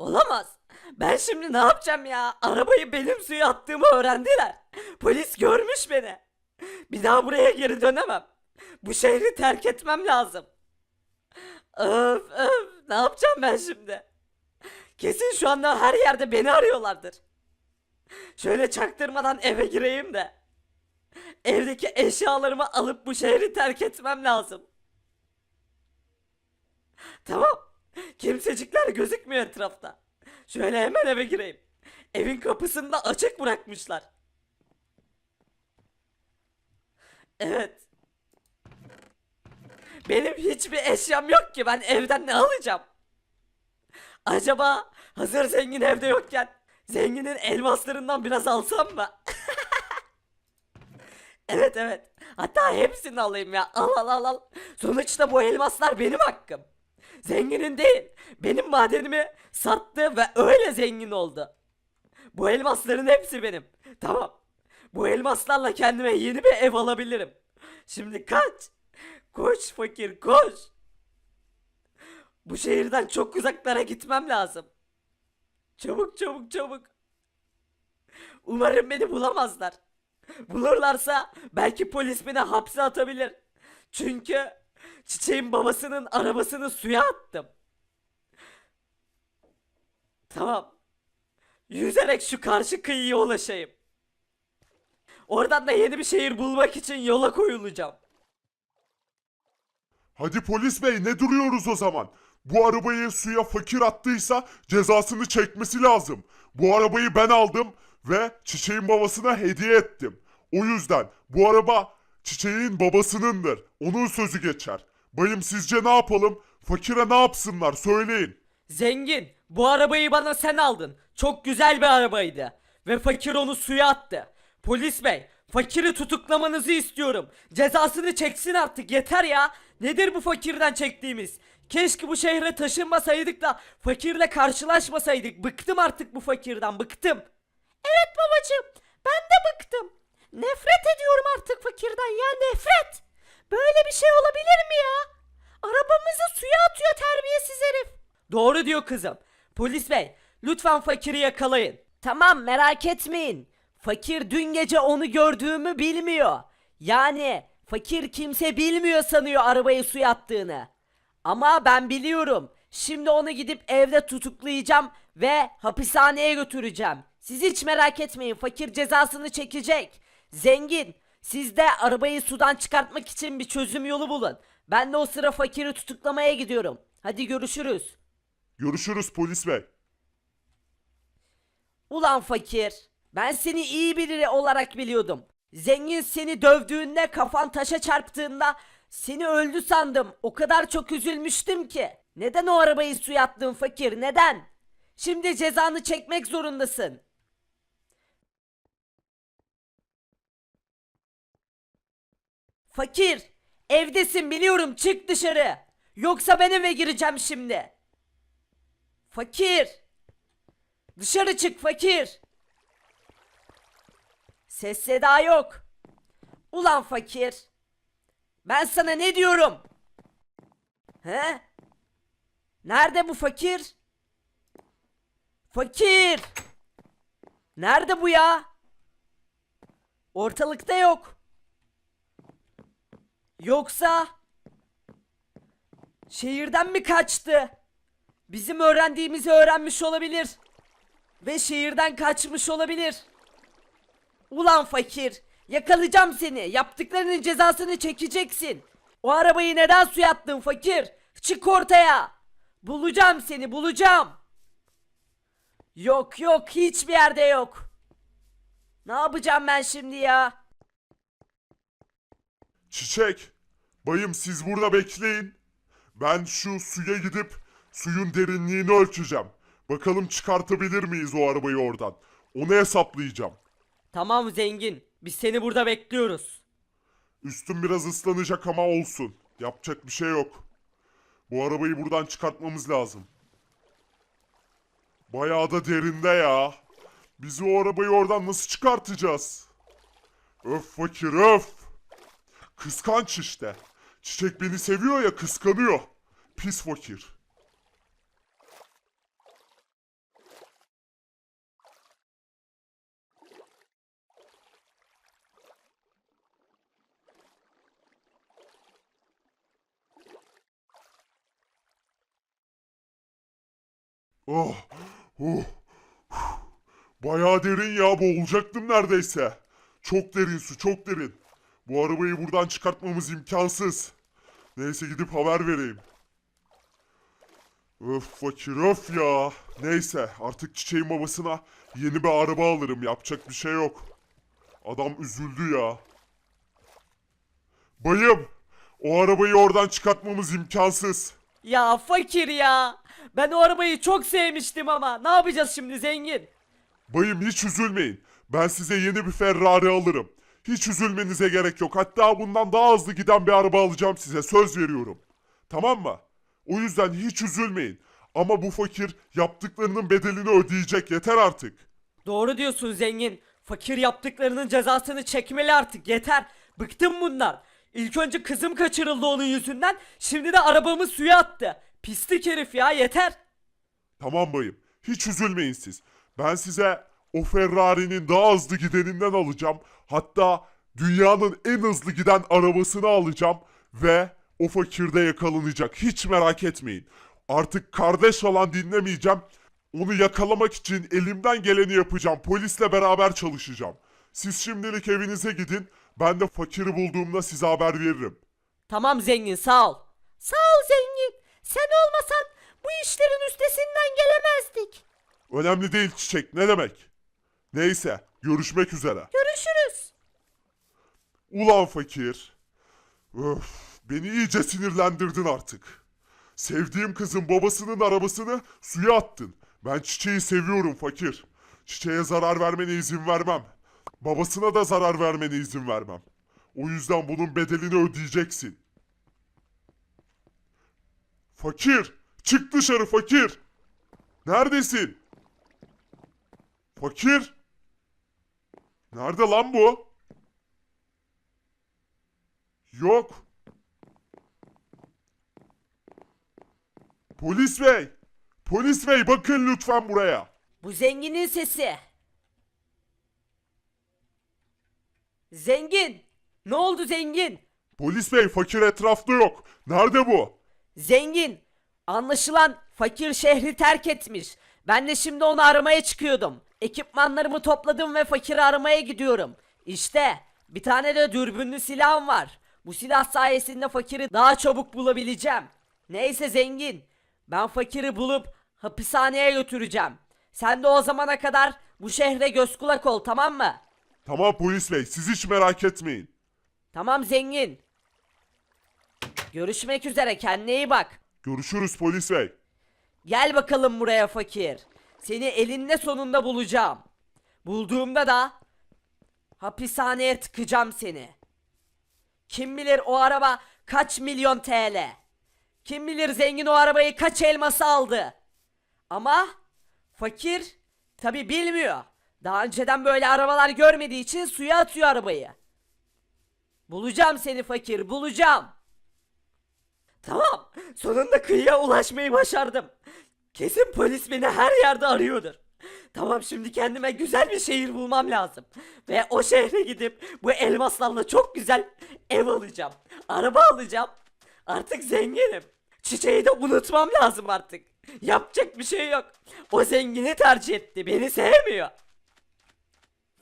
Olamaz. Ben şimdi ne yapacağım ya? Arabayı benim suya attığımı öğrendiler. Polis görmüş beni. Bir daha buraya geri dönemem. Bu şehri terk etmem lazım. Öf öf ne yapacağım ben şimdi? Kesin şu anda her yerde beni arıyorlardır. Şöyle çaktırmadan eve gireyim de. Evdeki eşyalarımı alıp bu şehri terk etmem lazım. Tamam. Kimsecikler gözükmüyor etrafta. Şöyle hemen eve gireyim. Evin kapısını da açık bırakmışlar. Evet. Benim hiçbir eşyam yok ki ben evden ne alacağım? Acaba hazır zengin evde yokken zenginin elmaslarından biraz alsam mı? evet evet. Hatta hepsini alayım ya. Al al al al. Sonuçta bu elmaslar benim hakkım. Zenginin değil. Benim madenimi sattı ve öyle zengin oldu. Bu elmasların hepsi benim. Tamam. Bu elmaslarla kendime yeni bir ev alabilirim. Şimdi kaç. Koş fakir koş. Bu şehirden çok uzaklara gitmem lazım. Çabuk çabuk çabuk. Umarım beni bulamazlar. Bulurlarsa belki polis beni hapse atabilir. Çünkü çiçeğin babasının arabasını suya attım. Tamam. Yüzerek şu karşı kıyıya ulaşayım. Oradan da yeni bir şehir bulmak için yola koyulacağım. Hadi polis bey ne duruyoruz o zaman? Bu arabayı suya fakir attıysa cezasını çekmesi lazım. Bu arabayı ben aldım ve çiçeğin babasına hediye ettim. O yüzden bu araba çiçeğin babasınındır. Onun sözü geçer. Bayım sizce ne yapalım? Fakire ne yapsınlar söyleyin. Zengin, bu arabayı bana sen aldın. Çok güzel bir arabaydı. Ve fakir onu suya attı. Polis bey, fakiri tutuklamanızı istiyorum. Cezasını çeksin artık yeter ya. Nedir bu fakirden çektiğimiz? Keşke bu şehre taşınmasaydık da fakirle karşılaşmasaydık. Bıktım artık bu fakirden, bıktım. Evet babacığım, ben de bıktım. Nefret ediyorum artık fakirden ya, nefret. Böyle bir şey olabilir mi ya? Arabamızı suya atıyor terbiyesiz herif. Doğru diyor kızım. Polis bey, lütfen fakiri yakalayın. Tamam merak etmeyin. Fakir dün gece onu gördüğümü bilmiyor. Yani fakir kimse bilmiyor sanıyor arabayı suya attığını. Ama ben biliyorum. Şimdi onu gidip evde tutuklayacağım ve hapishaneye götüreceğim. Siz hiç merak etmeyin. Fakir cezasını çekecek. Zengin, siz de arabayı sudan çıkartmak için bir çözüm yolu bulun. Ben de o sıra fakiri tutuklamaya gidiyorum. Hadi görüşürüz. Görüşürüz polis bey. Ulan fakir. Ben seni iyi biri olarak biliyordum. Zengin seni dövdüğünde kafan taşa çarptığında seni öldü sandım. O kadar çok üzülmüştüm ki. Neden o arabayı suya attın fakir neden? Şimdi cezanı çekmek zorundasın. Fakir, evdesin biliyorum çık dışarı. Yoksa ben eve gireceğim şimdi. Fakir. Dışarı çık fakir. Ses seda yok. Ulan fakir. Ben sana ne diyorum? He? Nerede bu fakir? Fakir. Nerede bu ya? Ortalıkta yok. Yoksa şehirden mi kaçtı? Bizim öğrendiğimizi öğrenmiş olabilir. Ve şehirden kaçmış olabilir. Ulan fakir, yakalayacağım seni. Yaptıklarının cezasını çekeceksin. O arabayı neden suya attın fakir? Çık ortaya. Bulacağım seni, bulacağım. Yok yok, hiçbir yerde yok. Ne yapacağım ben şimdi ya? Çiçek. Bayım siz burada bekleyin. Ben şu suya gidip suyun derinliğini ölçeceğim. Bakalım çıkartabilir miyiz o arabayı oradan. Onu hesaplayacağım. Tamam zengin, biz seni burada bekliyoruz. Üstüm biraz ıslanacak ama olsun. Yapacak bir şey yok. Bu arabayı buradan çıkartmamız lazım. Bayağı da derinde ya. Biz o arabayı oradan nasıl çıkartacağız? Öf fakir öf. Kıskanç işte. Çiçek beni seviyor ya kıskanıyor. Pis fakir. Oh, oh, bayağı derin ya boğulacaktım neredeyse. Çok derin su, çok derin. Bu arabayı buradan çıkartmamız imkansız. Neyse gidip haber vereyim. Öf fakir öf ya. Neyse artık çiçeğin babasına yeni bir araba alırım yapacak bir şey yok. Adam üzüldü ya. Bayım o arabayı oradan çıkartmamız imkansız. Ya fakir ya. Ben o arabayı çok sevmiştim ama. Ne yapacağız şimdi zengin? Bayım hiç üzülmeyin. Ben size yeni bir Ferrari alırım. Hiç üzülmenize gerek yok. Hatta bundan daha hızlı giden bir araba alacağım size. Söz veriyorum. Tamam mı? O yüzden hiç üzülmeyin. Ama bu fakir yaptıklarının bedelini ödeyecek. Yeter artık. Doğru diyorsun zengin. Fakir yaptıklarının cezasını çekmeli artık yeter. Bıktım bundan. İlk önce kızım kaçırıldı onun yüzünden. Şimdi de arabamı suya attı. Pislik herif ya yeter. Tamam bayım. Hiç üzülmeyin siz. Ben size o Ferrari'nin daha hızlı gideninden alacağım. Hatta dünyanın en hızlı giden arabasını alacağım ve o fakirde yakalanacak. Hiç merak etmeyin. Artık kardeş falan dinlemeyeceğim. Onu yakalamak için elimden geleni yapacağım. Polisle beraber çalışacağım. Siz şimdilik evinize gidin. Ben de fakiri bulduğumda size haber veririm. Tamam zengin sağ ol. Sağ ol zengin. Sen olmasan bu işlerin üstesinden gelemezdik. Önemli değil çiçek ne demek? Neyse görüşmek üzere. Görüşürüz. Ulan fakir. Öf, beni iyice sinirlendirdin artık. Sevdiğim kızın babasının arabasını suya attın. Ben çiçeği seviyorum fakir. Çiçeğe zarar vermene izin vermem. Babasına da zarar vermene izin vermem. O yüzden bunun bedelini ödeyeceksin. Fakir! Çık dışarı fakir! Neredesin? Fakir! Nerede lan bu? Yok. Polis bey! Polis bey bakın lütfen buraya. Bu zenginin sesi. Zengin. Ne oldu zengin? Polis bey fakir etrafta yok. Nerede bu? Zengin. Anlaşılan fakir şehri terk etmiş. Ben de şimdi onu aramaya çıkıyordum. Ekipmanlarımı topladım ve fakiri aramaya gidiyorum. İşte bir tane de dürbünlü silahım var. Bu silah sayesinde fakiri daha çabuk bulabileceğim. Neyse zengin. Ben fakiri bulup hapishaneye götüreceğim. Sen de o zamana kadar bu şehre göz kulak ol tamam mı? Tamam polis bey siz hiç merak etmeyin. Tamam zengin. Görüşmek üzere kendine iyi bak. Görüşürüz polis bey. Gel bakalım buraya fakir. Seni elinde sonunda bulacağım. Bulduğumda da hapishaneye tıkacağım seni. Kim bilir o araba kaç milyon TL. Kim bilir zengin o arabayı kaç elması aldı. Ama fakir tabi bilmiyor. Daha önceden böyle arabalar görmediği için suya atıyor arabayı. Bulacağım seni fakir, bulacağım. Tamam, sonunda kıyıya ulaşmayı başardım. Kesin polis beni her yerde arıyordur. Tamam şimdi kendime güzel bir şehir bulmam lazım. Ve o şehre gidip bu elmaslarla çok güzel ev alacağım. Araba alacağım. Artık zenginim. Çiçeği de unutmam lazım artık. Yapacak bir şey yok. O zengini tercih etti. Beni sevmiyor.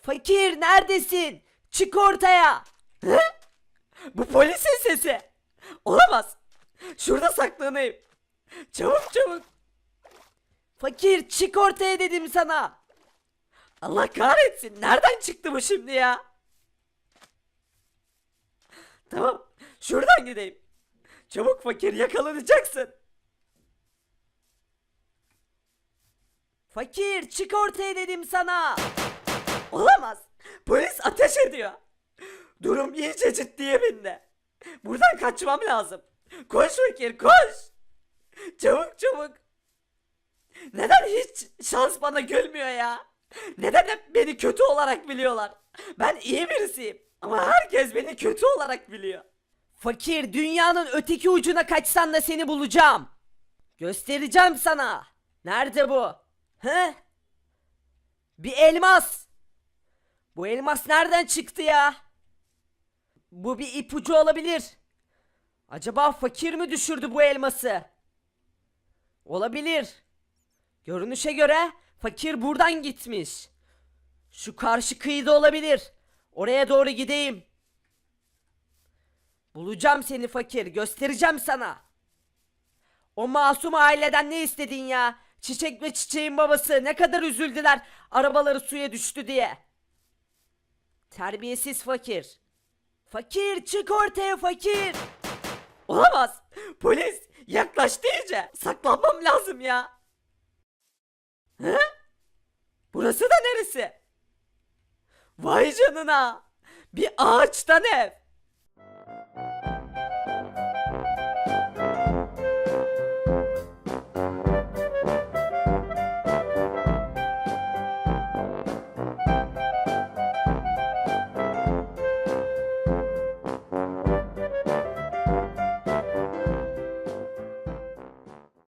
Fakir neredesin? Çık ortaya. Hı? Bu polisin sesi. Olamaz. Şurada saklanayım. Fakir çık ortaya dedim sana. Allah kahretsin. Nereden çıktı bu şimdi ya? Tamam. Şuradan gideyim. Çabuk fakir yakalanacaksın. Fakir çık ortaya dedim sana. Olamaz. Polis ateş ediyor. Durum iyice ciddiye bindi. Buradan kaçmam lazım. Koş fakir koş. Çabuk çabuk. Neden hiç şans bana gülmüyor ya? Neden hep beni kötü olarak biliyorlar? Ben iyi birisiyim. Ama herkes beni kötü olarak biliyor. Fakir dünyanın öteki ucuna kaçsan da seni bulacağım. Göstereceğim sana. Nerede bu? He? Bir elmas. Bu elmas nereden çıktı ya? Bu bir ipucu olabilir. Acaba fakir mi düşürdü bu elması? Olabilir. Görünüşe göre fakir buradan gitmiş. Şu karşı kıyıda olabilir. Oraya doğru gideyim. Bulacağım seni fakir, göstereceğim sana. O masum aileden ne istedin ya? Çiçek ve çiçeğin babası ne kadar üzüldüler arabaları suya düştü diye. Terbiyesiz fakir. Fakir çık ortaya fakir. Olamaz. Polis yaklaştı iyice. Saklanmam lazım ya. He? Burası da neresi? Vay canına. Bir ağaçtan ev.